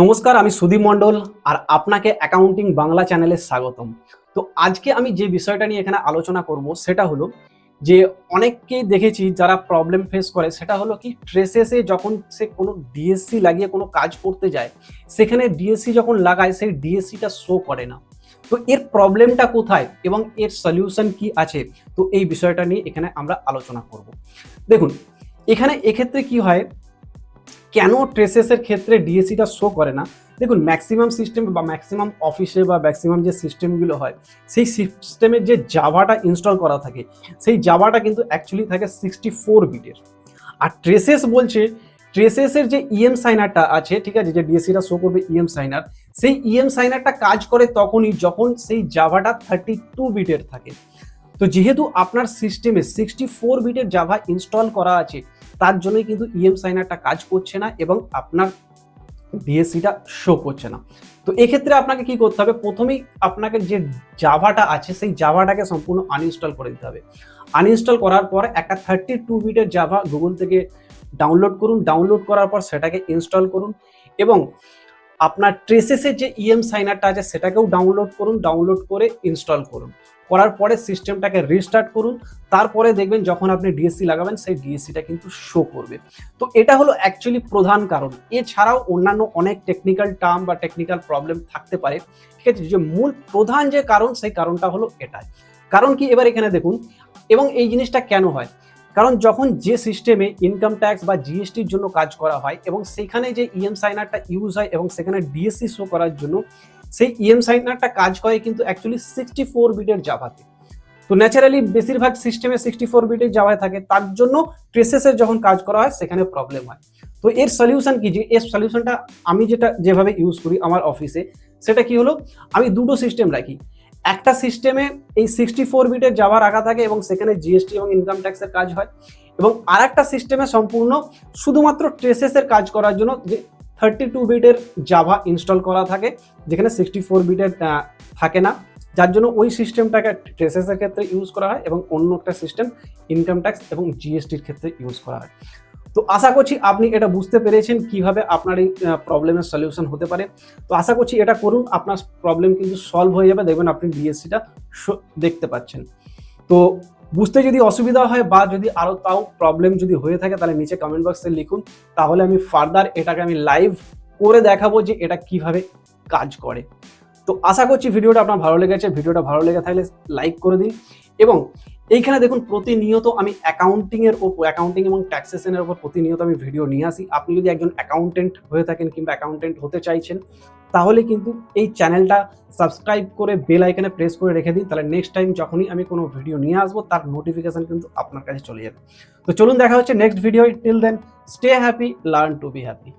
নমস্কার, আমি সুদীপ মণ্ডল আর আপনাকে অ্যাকাউন্টিং বাংলা চ্যানেলে স্বাগতম। তো আজকে আমি যে বিষয়টা নিয়ে এখানে আলোচনা করব সেটা হলো যে অনেককেই দেখেছি যারা প্রবলেম ফেস করে, সেটা হলো কি ট্রেসেসে যখন সে কোনো ডিএসসি লাগিয়ে কোনো কাজ করতে যায়, সেখানে ডিএসসি যখন লাগায়, সেই ডিএসসিটা শো করে না। তো এর প্রবলেমটা কোথায় এবং এর সলিউশন কি আছে? তো এই বিষয়টা নিয়ে এখানে আমরা আলোচনা করব। দেখুন, এখানে এক্ষেত্রে কি হয় কেন ট্রেসেসের ক্ষেত্রে ডিএসসিটা শো করে না? দেখুন ম্যাক্সিমাম সিস্টেম বা ম্যাক্সিমাম অফিসে বা ম্যাক্সিমাম যে সিস্টেমগুলো হয়, সেই সিস্টেমের যে জাভাটা ইনস্টল করা থাকে, সেই জাভাটা কিন্তু অ্যাকচুয়ালি থাকে সিক্সটি ফোর বিটের আর ট্রেসেস বলছে ট্রেসেসের যে ইএম সাইনারটা আছে, ঠিক আছে, যে ডিএসসিটা শো করবে ইএম সাইনার সেই ইএম সাইনারটা কাজ করে তখনই যখন সেই জাভাটা থার্টি টু বিটের থাকে। তো যেহেতু আপনার সিস্টেমে সিক্সটি ফোর বিটের জাভা ইনস্টল করা আছে, তার জন্যই কিন্তু ইএম সাইনারটা কাজ করছে না এবং আপনার ডিএসসিটা শো করছে না। তো এক্ষেত্রে আপনাকে কি করতে হবে? প্রথমেই আপনাকে যে জাভাটা আছে, সেই জাভাটাকে সম্পূর্ণ আনইনস্টল করে দিতে হবে। আনইনস্টল করার পর একটা থার্টি টু বিটের জাভা গুগল থেকে ডাউনলোড করুন। ডাউনলোড করার পর সেটাকে ইনস্টল করুন এবং আপনার ট্রেসেসের যে ইএম সাইনারটা আছে, সেটাকেও ডাউনলোড করুন ডাউনলোড করে ইনস্টল করুন। করার পরে সিস্টেমটাকে রিস্টার্ট করুন। তারপরে দেখবেন যখন আপনি ডিএসসি লাগাবেন, সেই ডিএসসিটা কিন্তু শো করবে। তো এটা হলো অ্যাকচুয়ালি প্রধান কারণ। এছাড়াও অন্যান্য অনেক টেকনিক্যাল টার্ম বা টেকনিক্যাল প্রবলেম থাকতে পারে। ঠিক আছে যে মূল প্রধান যে কারণ, সেই কারণটা হলো এটাই। কারণ কি? এবার এখানে দেখুন, এবং এই জিনিসটা কেন হয়? কারণ যখন যে সিস্টেমে ইনকাম ট্যাক্স বা জিএসটির জন্য কাজ করা হয় এবং সেখানে যে ইএম সাইনারটা ইউজ হয় এবং সেখানে ডিএসসি শো করার জন্য, সেই ইএম সাইনারটা কাজ করে কিন্তু অ্যাকচুয়ালি সিক্সটি ফোর বিটের জাভাতে তো ন্যাচারালি বেশিরভাগ সিস্টেমে সিক্সটি ফোর বিটের জাভায় থাকে, তার জন্য ট্রেসেসের যখন কাজ করা হয়, সেখানে প্রবলেম হয়। তো এর সলিউশন কি? যে এর সলিউশনটা আমি যেটা যেভাবে ইউজ করি আমার অফিসে সেটা কি হলো? আমি দুটো সিস্টেম রাখি। একটা সিস্টেমে এই সিক্সটি ফোর বিটের জাভা রাখা থাকে এবং সেখানে জিএসটি এবং ইনকাম ট্যাক্সের কাজ হয় এবং আর একটা সিস্টেমে সম্পূর্ণ শুধুমাত্র ট্রেসেসের কাজ করার জন্য যে থার্টি টু বিটের জাভা ইনস্টল করা থাকে, যেখানে সিক্সটি ফোর বিটের থাকে না। যার জন্য ওই সিস্টেমটাকে ট্রেসেসের ক্ষেত্রে ইউজ করা হয় এবং অন্য একটা সিস্টেম ইনকাম ট্যাক্স এবং জিএসটির ক্ষেত্রে ইউজ করা হয়। তো আশা করছি আপনি এটা বুঝতে পেরেছেন কীভাবে আপনার এই প্রবলেমের সলিউশন হতে পারে। তো আশা করছি এটা করুন, আপনার প্রবলেম কিন্তু সলভ হয়ে যাবে। দেখবেন আপনি ডিএসসিটা দেখতে পাচ্ছেন। তো বুঝতে যদি অসুবিধা হয় বা যদি আরও তাও প্রবলেম যদি হয়ে থাকে, তাহলে নিচে কমেন্ট বক্সে লিখুন। তাহলে আমি ফার্দার এটাকে আমি লাইভ করে দেখাবো যে এটা কীভাবে কাজ করে। তো আশা করছি ভিডিওটা আপনার ভালো লেগেছে। ভিডিওটা ভালো লেগে থাকলে লাইক করে দিন এবং এইখানে দেখুন প্রতিনিয়ত আমি অ্যাকাউন্টিং এর ওপর অ্যাকাউন্টিং এবং ট্যাক্সেশনের ওপর প্রতিনিয়ত আমি ভিডিও নিয়ে আসি। আপনি যদি একজন অ্যাকাউন্টেন্ট হয়ে থাকেন কিংবা অ্যাকাউন্টেন্ট হতে চাইছেন, তাহলে কিন্তু এই চ্যানেলটা সাবস্ক্রাইব করে বেল আইকনে প্রেস করে রেখে দিন। তাহলে নেক্সট টাইম যখনই আমি কোনো ভিডিও নিয়ে আসব, তার নোটিফিকেশন কিন্তু আপনার কাছে চলে যাবে। তো চলুন দেখা হচ্ছে next video till then stay happy learn to be happy